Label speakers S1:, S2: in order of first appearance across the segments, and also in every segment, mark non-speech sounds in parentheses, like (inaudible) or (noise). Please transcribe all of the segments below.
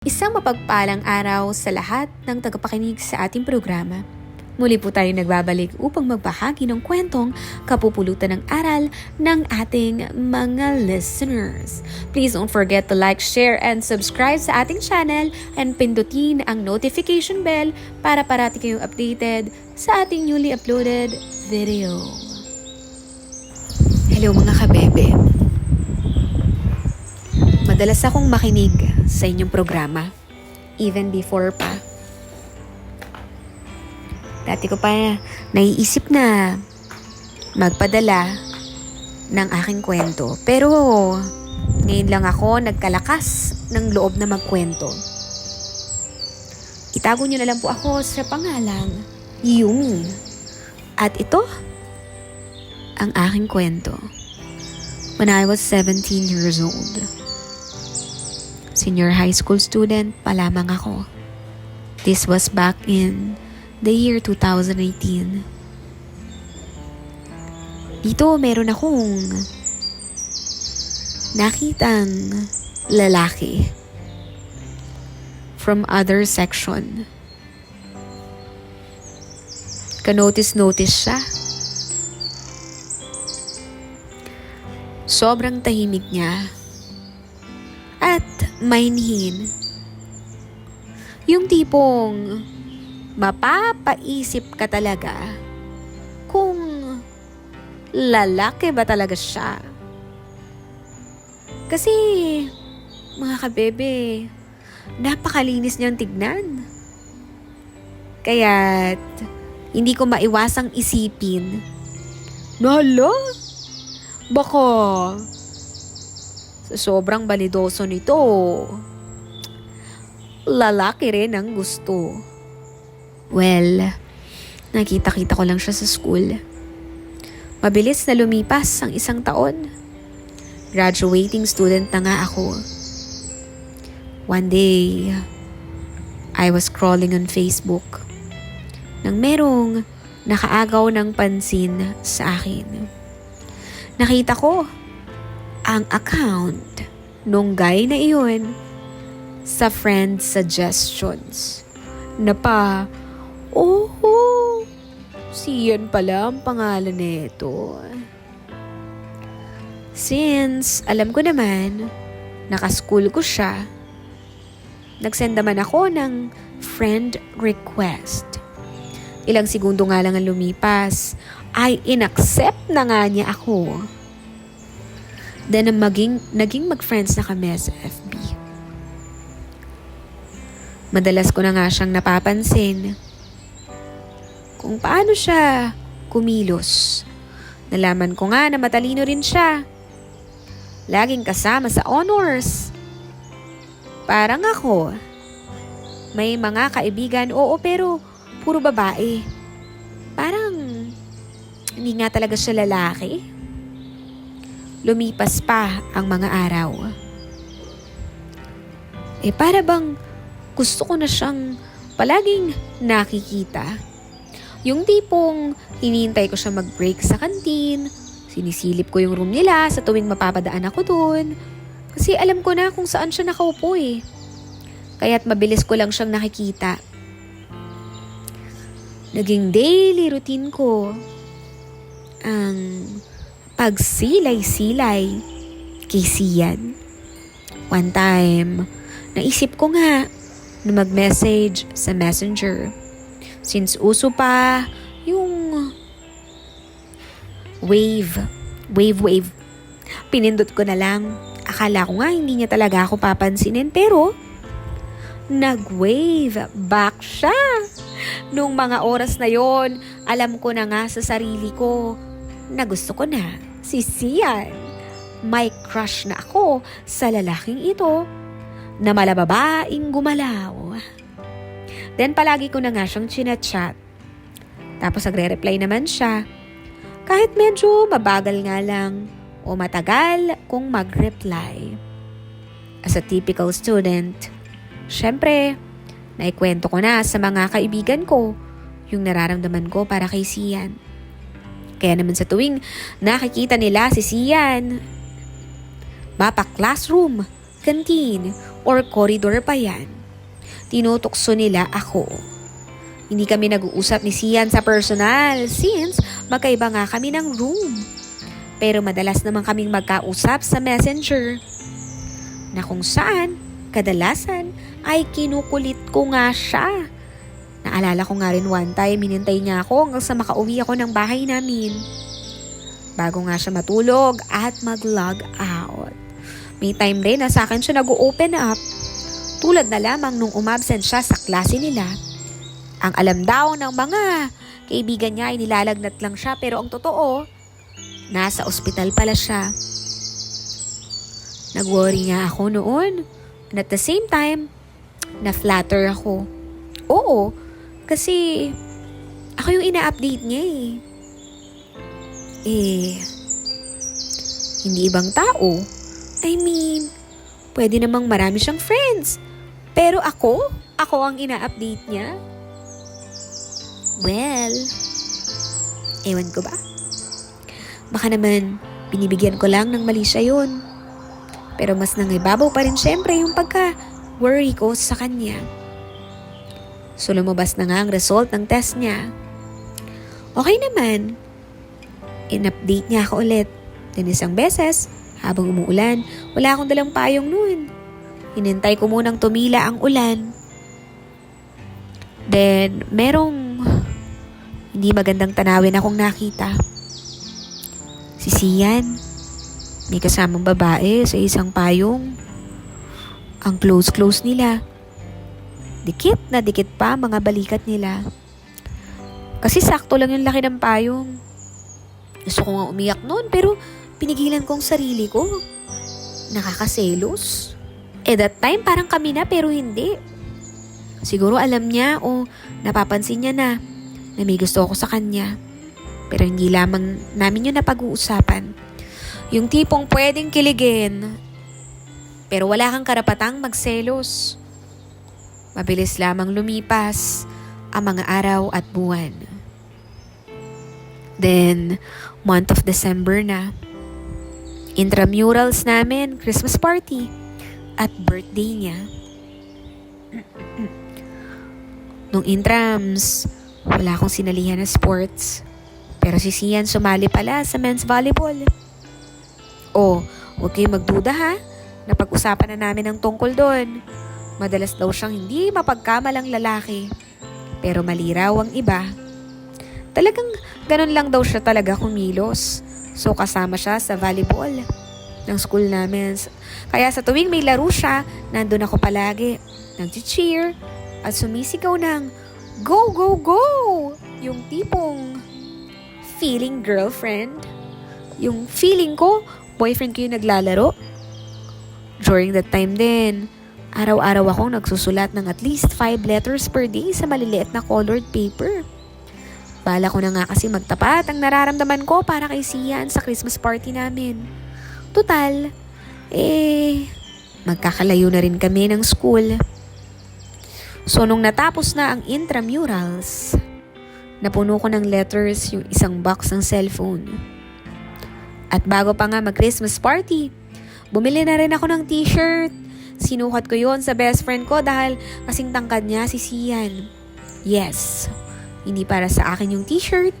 S1: Isang mapagpalang araw sa lahat ng tagapakinig sa ating programa. Muli po tayo nagbabalik upang magbahagi ng kwentong kapupulutan ng aral ng ating mga listeners. Please don't forget to like, share, and subscribe sa ating channel and pindutin ang notification bell para parati kayong updated sa ating newly uploaded video. Hello mga kabebe. Madalas akong makinig sa inyong programa. Even before pa. Dati ko pa naiisip na magpadala ng aking kwento. Pero ngayon lang ako nagkalakas ng loob na magkwento. Itago niyo na lang po ako sa pangalang Yumi. At ito ang aking kwento. When I was 17 years old. Senior high school student pa lamang ako. This was back in the year 2018. Dito meron akong nakitang lalaki from other section. Kanotis-notice siya. Sobrang tahimik niya mainhin. Yung tipong mapapaisip ka talaga kung lalaki ba talaga siya. Kasi, mga kabebe, napakalinis niyang tignan. Kaya't, hindi ko maiwasang isipin, Nala, baka sa sobrang balidoso nito, lalaki rin ang gusto. Well, nakita-kita ko lang siya sa school. Mabilis na lumipas ang isang taon. Graduating student na nga ako. One day, I was scrolling on Facebook nang merong nakaagaw ng pansin sa akin. Nakita ko ang account nung guy na iyon sa friend suggestions. Na pa, oh, siyan pala ang pangalan nito. Since alam ko naman, naka-school ko siya, nagsend naman ako ng friend request. Ilang segundo nga lang ang lumipas, ay inaccept na nga niya ako. Then maging, naging mag-friends na kami sa FB. Madalas ko na nga siyang napapansin kung paano siya kumilos. Nalaman ko nga na matalino rin siya. Laging kasama sa honors. Parang ako. May mga kaibigan, oo pero puro babae. Parang hindi nga talaga siya lalaki. Lumipas pa ang mga araw. Eh para bang gusto ko na siyang palaging nakikita. Yung tipong hinihintay ko siya mag-break sa kantin, sinisilip ko yung room nila sa tuwing mapapadaan ako doon. Kasi alam ko na kung saan siya nakaupo eh. Kaya't mabilis ko lang siyang nakikita. Naging daily routine ko ang pagsilay-silay kay Sian. One time, naisip ko nga na mag-message sa messenger. Since uso pa yung wave, wave, wave. Pinindot ko na lang. Akala ko nga hindi niya talaga ako papansinin pero nag-wave back siya. Nung mga oras na yon, alam ko na nga sa sarili ko na gusto ko na si Sian. May crush na ako sa lalaking ito na malababaing gumalaw. Then palagi ko na nga siyang chinachat. Tapos nagre-reply naman siya. Kahit medyo mabagal nga lang o matagal kung mag-reply. As a typical student, syempre, naikwento ko na sa mga kaibigan ko yung nararamdaman ko para kay Sian. Kaya naman sa tuwing nakikita nila si Sian, mapa classroom canteen, or corridor pa yan. Tinutokso nila ako. Hindi kami nag-uusap ni Sian sa personal since magkaiba nga kami ng room. Pero madalas naman kaming magkausap sa messenger. Na kung saan, kadalasan, ay kinukulit ko nga siya. Naalala ko nga rin one time, minintay niya ako hanggang sa makauwi ako ng bahay namin. Bago nga siya matulog at mag-log out. May time rin na sa akin siya nag-open up. Tulad na lamang nung umabsent siya sa klase nila. Ang alam daw ng mga kaibigan niya ay nilalagnat lang siya pero ang totoo, nasa ospital pala siya. Nag-worry nga ako noon. And at the same time, na-flatter ako. Oo, kasi ako yung ina-update niya eh. Eh, hindi ibang tao. I mean, pwede namang marami siyang friends. Pero ako, ako ang ina-update niya. Well, ewan ko ba? Baka naman, binibigyan ko lang ng mali siya yun. Pero mas nangibabaw pa rin syempre yung pagka-worry ko sa kanya. So lumabas na nga ang result ng test niya. Okay naman. In-update niya ako ulit. Then isang beses, habang umuulan, wala akong dalang payong noon. Hinintay ko munang tumila ang ulan. Then, merong hindi magandang tanawin akong nakita. Si Sian, may kasamang babae sa isang payong. Ang close-close nila. Dikit na dikit pa mga balikat nila. Kasi sakto lang yung laki ng payong. Gusto ko nga umiyak noon pero pinigilan kong sarili ko. Nakakaselos. Eh that time parang kami na pero hindi. Siguro alam niya o napapansin niya na na may gusto ako sa kanya. Pero hindi lamang namin yun napag-uusapan. Yung tipong pwedeng kiligin, pero wala kang karapatang magselos. Mabilis lamang lumipas ang mga araw at buwan. Then, month of December na. Intramurals namin, Christmas party, at birthday niya. (clears throat) Nung intrams, wala akong sinalihan na sports. Pero si Sian sumali pala sa men's volleyball. Oh, huwag kayong magduda ha. Napag-usapan na namin ang tungkol doon. Madalas daw siyang hindi mapagkamalang lalaki. Pero maliraw ang iba. Talagang ganun lang daw siya talaga kumilos. So kasama siya sa volleyball ng school namin. Kaya sa tuwing may laro siya, nandun ako palagi. Nag-cheer at sumisigaw ng Go, go, go! Yung tipong feeling girlfriend. Yung feeling ko, boyfriend ko yung naglalaro. During that time din, araw-araw akong nagsusulat ng at least 5 letters per day sa maliliit na colored paper. Bala ko na nga kasi magtapat ang nararamdaman ko para kay Sian sa Christmas party namin. Total, eh, magkakalayo na rin kami ng school. So nung natapos na ang intramurals, napuno ko ng letters yung isang box ng cellphone. At bago pa nga mag-Christmas party, bumili na rin ako ng t-shirt. Sinukat ko yon sa best friend ko dahil kasing tangkad niya si Sian. Yes, hindi para sa akin yung t-shirt,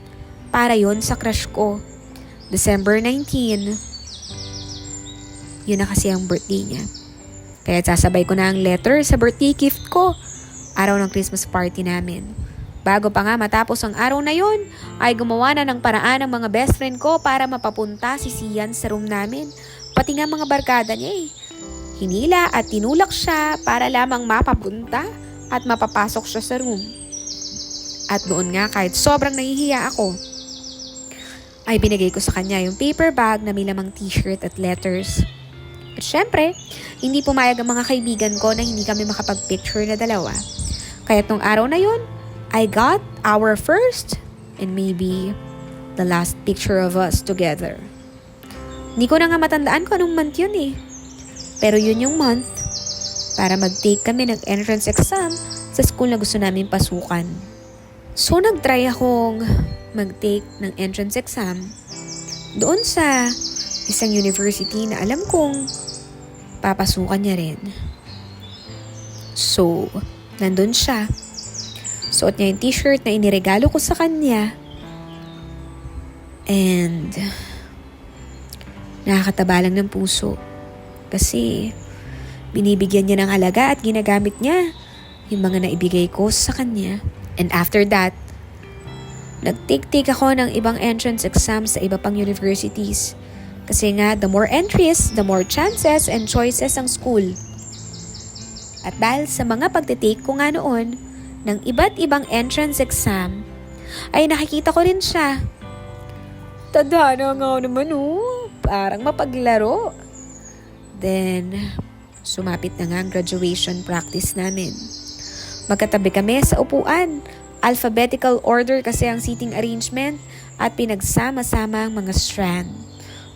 S1: para yon sa crush ko. December 19, yun na kasi ang birthday niya. Kaya sasabay ko na ang letter sa birthday gift ko araw ng Christmas party namin. Bago pa nga matapos ang araw na yon, ay gumawa na ng paraan ng mga best friend ko para mapapunta si Sian sa room namin. Pati nga mga barkada niya eh. Hinila at tinulak siya para lamang mapapunta at mapapasok siya sa room. At doon nga kahit sobrang nahihiya ako, ay binigay ko sa kanya yung paper bag na may lamang t-shirt at letters. At syempre, hindi pumayag ang mga kaibigan ko na hindi kami makapag-picture na dalawa. Kaya tong araw na yun, I got our first and maybe the last picture of us together. Hindi ko na nga matandaan kung anong month yun eh. Pero yun yung month para mag-take kami ng entrance exam sa school na gusto namin pasukan. So nag-try akong mag-take ng entrance exam doon sa isang university na alam kong papasukan niya rin. So, nandun siya. Suot niya yung t-shirt na iniregalo ko sa kanya. And, nakakataba lang ng puso. Kasi, binibigyan niya ng alaga at ginagamit niya yung mga naibigay ko sa kanya. And after that, nag-take-take ako ng ibang entrance exams sa iba pang universities. Kasi nga, the more entries, the more chances and choices ang school. At dahil sa mga pagtitake ko nga noon ng iba't ibang entrance exam, ay nakikita ko rin siya. Tadhana nga naman oh, parang mapaglaro. Then, sumapit na nga ang graduation practice namin. Magkatabi kami sa upuan. Alphabetical order kasi ang seating arrangement at pinagsama-sama ang mga strand.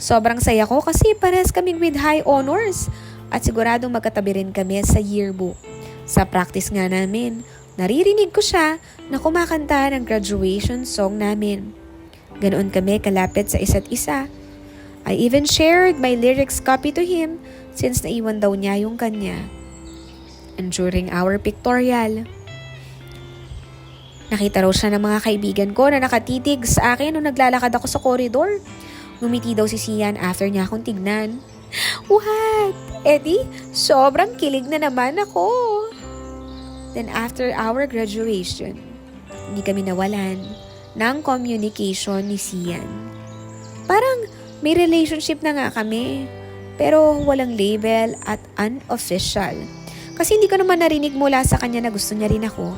S1: Sobrang saya ko kasi pares kaming with high honors at siguradong magkatabi rin kami sa yearbook. Sa practice nga namin, naririnig ko siya na kumakanta ng graduation song namin. Ganoon kami kalapit sa isa't isa. I even shared my lyrics copy to him since naiwan daw niya yung kanya. And during our pictorial, nakita raw siya ng mga kaibigan ko na nakatitig sa akin nung naglalakad ako sa koridor. Ngumiti daw si Sian after niya akong tignan. What? Eddie, sobrang kilig na naman ako. Then after our graduation, hindi kami nawalan ng communication ni Sian. Parang may relationship na nga kami, pero walang label at unofficial. Kasi hindi ko naman narinig mula sa kanya na gusto niya rin ako.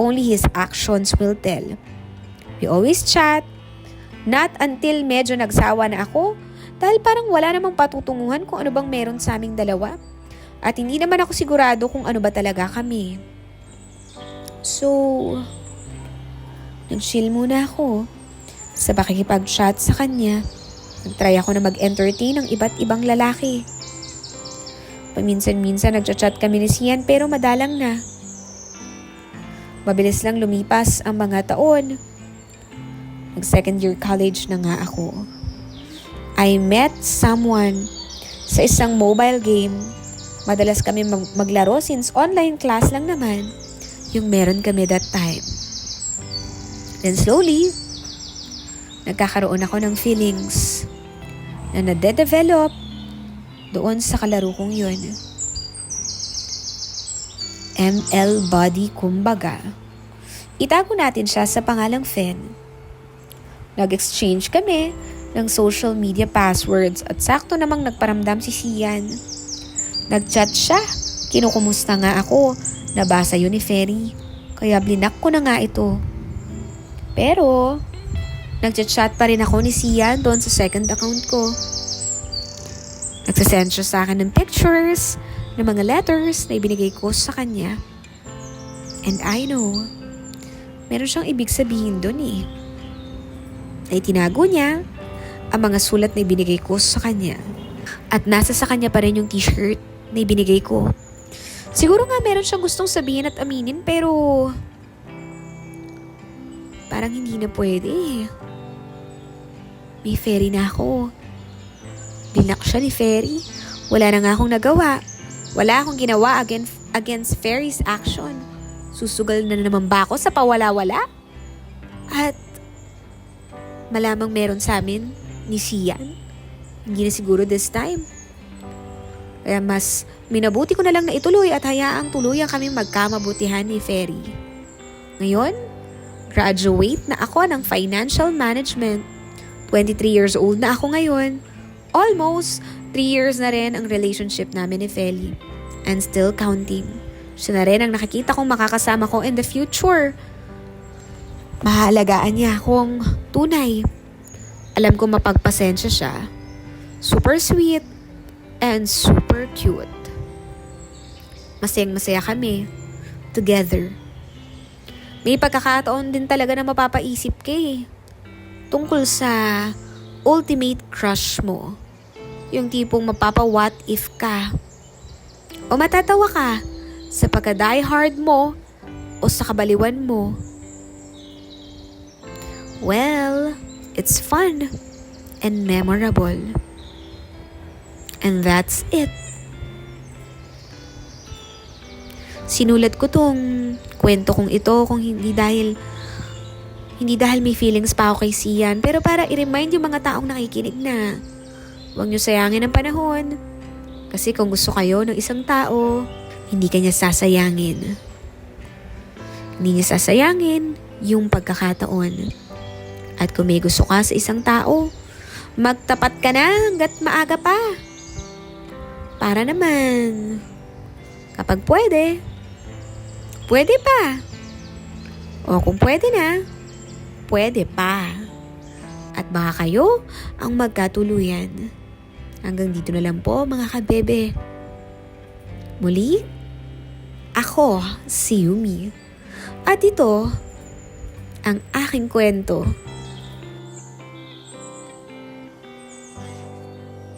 S1: Only his actions will tell. We always chat, not until medyo nagsawa na ako dahil parang wala namang patutunguhan kung ano bang meron sa aming dalawa. At hindi naman ako sigurado kung ano ba talaga kami. So, nag-chill muna ako sa pakikipag-chat sa kanya. Nag-try ako na mag-entertain ng iba't ibang lalaki. Paminsan-minsan nagchat-chat kami ni Sian pero madalang na. Mabilis lang lumipas ang mga taon. Nag second year college na nga ako. I met someone sa isang mobile game. Madalas kami mag- maglaro since online class lang naman yung meron kami that time. Then slowly, nagkakaroon ako ng feelings na nade-develop doon sa kalaro kong yun. ML Body kumbaga. Itago natin siya sa pangalang Fen. Nag-exchange kami ng social media passwords at sakto namang nagparamdam si Sian. Nag-chat siya, kinukumusta nga ako, nabasa yun ni Ferry, kaya blinak ko na nga ito. Pero, nag-chat pa rin ako ni Sian doon sa second account ko. Nagsasend siya sa akin ng pictures, ng mga letters na ibinigay ko sa kanya. And I know, meron siyang ibig sabihin doon eh. Ay tinago niya ang mga sulat na ibinigay ko sa kanya. At nasa sa kanya pa rin yung t-shirt na ibinigay ko. Siguro nga meron siyang gustong sabihin at aminin pero parang hindi na pwede eh. May ferry na ako. Binak siya ni Ferry. Wala na nga akong nagawa. Wala akong ginawa against, against Ferry's action. Susugal na naman ba ako sa pawala-wala? At malamang meron sa amin ni Sian. Hindi na siguro this time. Kaya mas minabuti ko na lang na ituloy at hayaang tuluyan kami magkamabutihan ni Ferry. Ngayon, graduate na ako ng financial management. 23 years old na ako ngayon. Almost 3 years na rin ang relationship namin ni Feli. And still counting. Siya na rin ang nakikita kong makakasama ko in the future. Mahalagaan niya akong tunay. Alam ko mapagpasensya siya. Super sweet and super cute. Masayang masaya kami. Together. May pagkakataon din talaga na mapapaisip ka eh. Tungkol sa ultimate crush mo. Yung tipong mapapa what if ka. O matatawa ka sa pagka-die hard mo o sa kabaliwan mo. Well, it's fun and memorable. And that's it. Sinulat ko tong kwento kong ito kung hindi dahil hindi dahil may feelings pa ako kay Sian, pero para i-remind yung mga taong nakikinig na huwag niyo sayangin ang panahon. Kasi kung gusto kayo ng isang tao, hindi kanya sasayangin. Hindi niya sasayangin yung pagkakataon. At kung may gusto ka sa isang tao, magtapat ka na hanggat maaga pa. Para naman, kapag pwede, pwede pa. O kung pwede na, pwede pa. At baka kayo ang magkatuluyan. Hanggang dito na lang po mga kabebe. Muli, ako si Yumi. At ito ang aking kwento